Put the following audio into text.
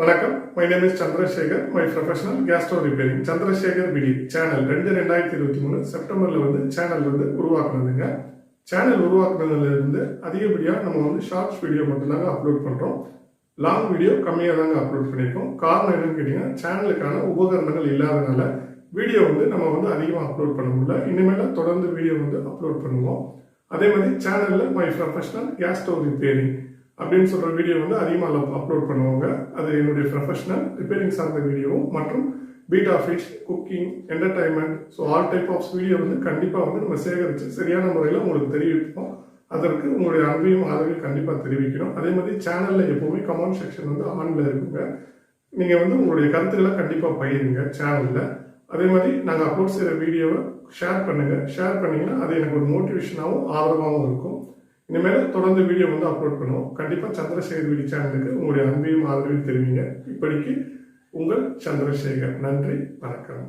வணக்கம். My name is Chandrasekar. My professional gastro repairing Chandrasekar VD channel ரெண்டு ரெண்டாயிரத்தி இருபத்தி மூணு செப்டம்பர்ல வந்து சேனல் வந்து உருவாக்குனதுங்க. சேனல் உருவாக்குனதுல இருந்து அதிகப்படியாக நம்ம வந்து ஷார்ட்ஸ் வீடியோ மட்டும்தாங்க அப்லோட் பண்றோம். லாங் வீடியோ கம்மியாக தாங்க அப்லோட் பண்ணியிருக்கோம் காரணம் என்னன்னு கேட்டிங்கன்னா சேனலுக்கான உபகரணங்கள் இல்லாதனால வீடியோ வந்து நம்ம வந்து அதிகமாக அப்லோட் பண்ண முடியல. இனிமேல் தொடர்ந்து வீடியோ வந்து அப்லோட் பண்ணுவோம். அதே மாதிரி சேனலில் மை ப்ரொஃபஷனல் கேஸ்ட்ரோ ரிப்பேரிங் அப்படின்னு சொல்கிற வீடியோ வந்து அதிகமாக அப்லோட் பண்ணுவாங்க. அது என்னுடைய ப்ரொஃபஷனல் ரிப்பேரிங் சார்ந்த வீடியோவும் மற்றும் betta fish cooking entertainment so all type of video வந்து கண்டிப்பாக வந்து நம்ம சேகரித்து சரியான முறையில் உங்களுக்கு தெரிவிப்போம். அதற்கு உங்களுடைய அன்பையும் ஆதரவையும் கண்டிப்பாக தெரிவிக்கணும் அதே மாதிரி சேனலில் எப்போவுமே கமெண்ட் செக்ஷன் வந்து ஆனில் இருக்குங்க. நீங்கள் வந்து உங்களுடைய கருத்துக்களை கண்டிப்பாக பகிருங்க சேனலில் அதே மாதிரி நாங்கள் அப்லோட் செய்கிற வீடியோவை ஷேர் பண்ணுங்கள் ஷேர் பண்ணிங்கன்னா அது எனக்கு ஒரு மோட்டிவேஷனாகவும் ஆதரவாகவும் இருக்கும். இனிமேல் தொடர்ந்து வீடியோ வந்து அப்லோட் பண்ணுவோம். கண்டிப்பாக சந்திரசேகர் வீடி சேனலுக்கு உங்களுடைய அன்பையும் ஆதரவையும் தெரிவிங்க. இப்படிக்கு உங்கள் சந்திரசேகர். நன்றி. வணக்கம்.